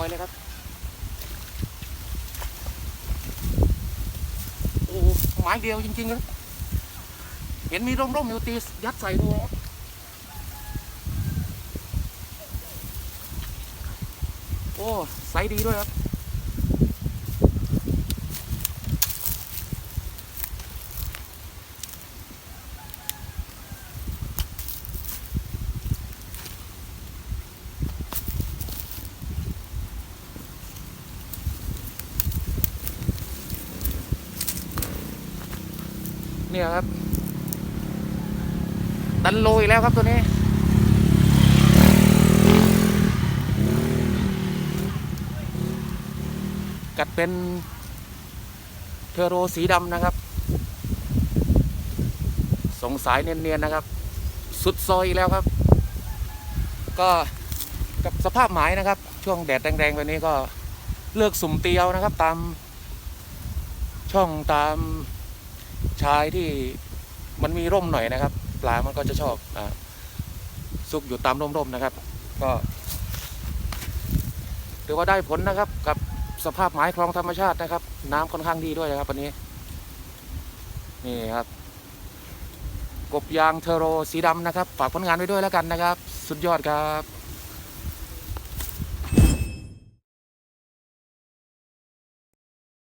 อยเลยครับโอ้ไม้เดียวจริงๆครับเห็นมีร่มๆอยู่ตียัดใส่ดูครับโอ้ไซส์ดีด้วยครับ เนี่ยครับ ดันโลอีกแล้วครับตัวนี้กัดเป็นเทอโรสีดำนะครับ สงสายเนียนๆนะครับ สุดซอยแล้วครับ ก็กับสภาพหมายนะครับ ช่วงแดดแรงๆแบบนี้ก็เลือกสุ่มเตียวนะครับ ตามช่องตาม ชายที่มันมีร่มหน่อยนะครับ ปลามันก็จะชอบอซุกอยู่ตามร่มๆนะครับ ก็ถือว่าได้ผลนะครับ กับสภาพหมายคลองธรรมชาตินะครับ น้ำค่อนข้างดีด้วยนะครับวันนี้ นี่ครับ กบยางเทโรสีดำนะครับ ฝากผลงานไว้ด้วยแล้วกันนะครับ สุดยอดครับ